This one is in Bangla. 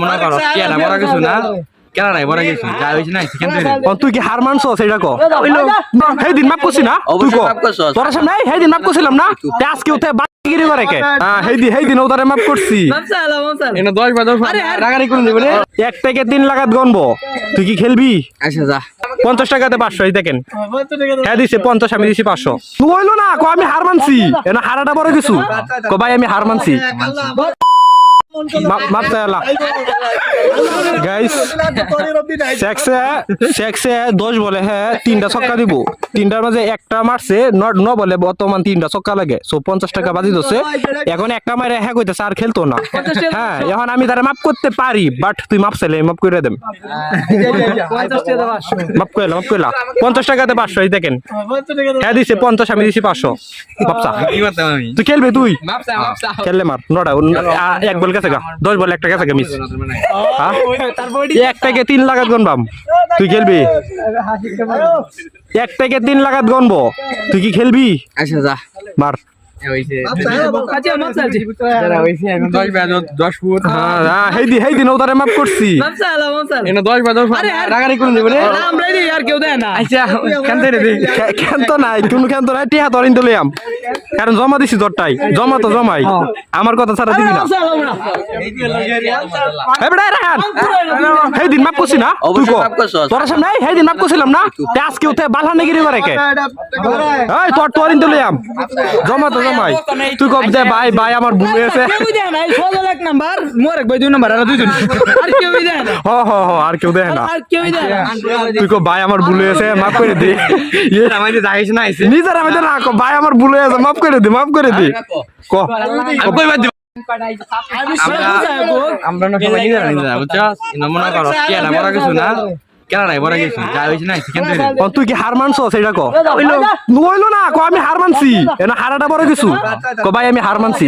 মনে করো কেনা বড় কিছু না? কেনা নাই বড় কিছু যা হয়েছে না সেখান থেকে তুই কি হার মানছ সেটা কো। সেই দিন মাপ করছি না? তুই কো। তোর সামনে সেই দিন মাপ করছিলাম না? তে আজকে উঠে বাকিরি করে কে? হ্যাঁ সেই দিন সেই দিন ওটারে মাপ করছি। এনে দশ বা দশ রাগারি করে দেবে রে এক থেকে তিন লাগাত গনবো। তুই কি খেলবি? আচ্ছা যা। পঞ্চাশ টাকাতে পাঁচশো এই দেখেন। হ্যাঁ দিছে পঞ্চাশ আমি দিছি পাঁচশো। তুই হইল না কো আমি হার মানছি। এনা হারাটা বড় কিছু। কো ভাই আমি হার মানছি। মাপ চাইলা গাইস সেক্সে সেক্সে দশ বলে হ্যাঁ তিনটা ছক্কা দিব। তিনটার মাঝে একটা মারছে ন ন বলে বর্তমান তিনটা ছক্কা লাগে। সো পঞ্চাশ টাকা বাজি দছে এখন একটা মারে হ্যাঁ কইতেছে আর খেলতো না। হ্যাঁ এখন আমি তারা মাপ করতে পারি বাট তুই মাপ চাইলে মাপ করে দেম। মাপ কইলা মাপ কইলা। পঞ্চাশ টাকাতে পাঁচশো এই দেখেন। হ্যাঁ দিছে পঞ্চাশ আমি দিছি পাঁচশো। মাপসা তুই খেলবি তুই? খেললে মার। নটা এক বল গেছে গা। দশ বল একটা গেছে গা মিস। হ্যাঁ? এক থেকে তিন লাগাত গনবাম তুই খেলবি? এক থেকে তিন লাগাত গনবো তুই কি খেলবি? আচ্ছা যা। মার। হ্যাঁ হ্যাঁ, আচ্ছা কারণ জমা দিছি তোরটাই জমা তো জমাই। আমার কথা ছাড়া দিবি না। দিন মাপ করছি না তুই অবশ্যই মাপ করছস। তোর সামনে সেই দিন মাপ করছিলাম না? তে আজকে উঠে বালহানে গিরি করে তোর তোর জমা তো জমাই তুই কব দে ভাই ভাই আমার ভুল হয়েছে। হ হ হ আর কেউ দেখে না। তুই কো ভাই আমার ভুল হয়েছে মাফ করে দে। ইয়ে, আমাদের যাইছে না আইছে নিজের আমি না কো ভাই আমার ভুল হয়েছে মাফ করে দে মাফ করে দে। ক? দিব আমরা সবাই নিজেরা নিজেরা বুঝছ? করো কেনা বড় কিছু না? কেনা বড় কিছু যা হয়েছে না সেখান থেকে তুই কি হার মানছ সেটা ক হইল। না কো আমি হার মানছি। এনা হারাটা বড় কিছু। কো ভাই আমি হার মানছি।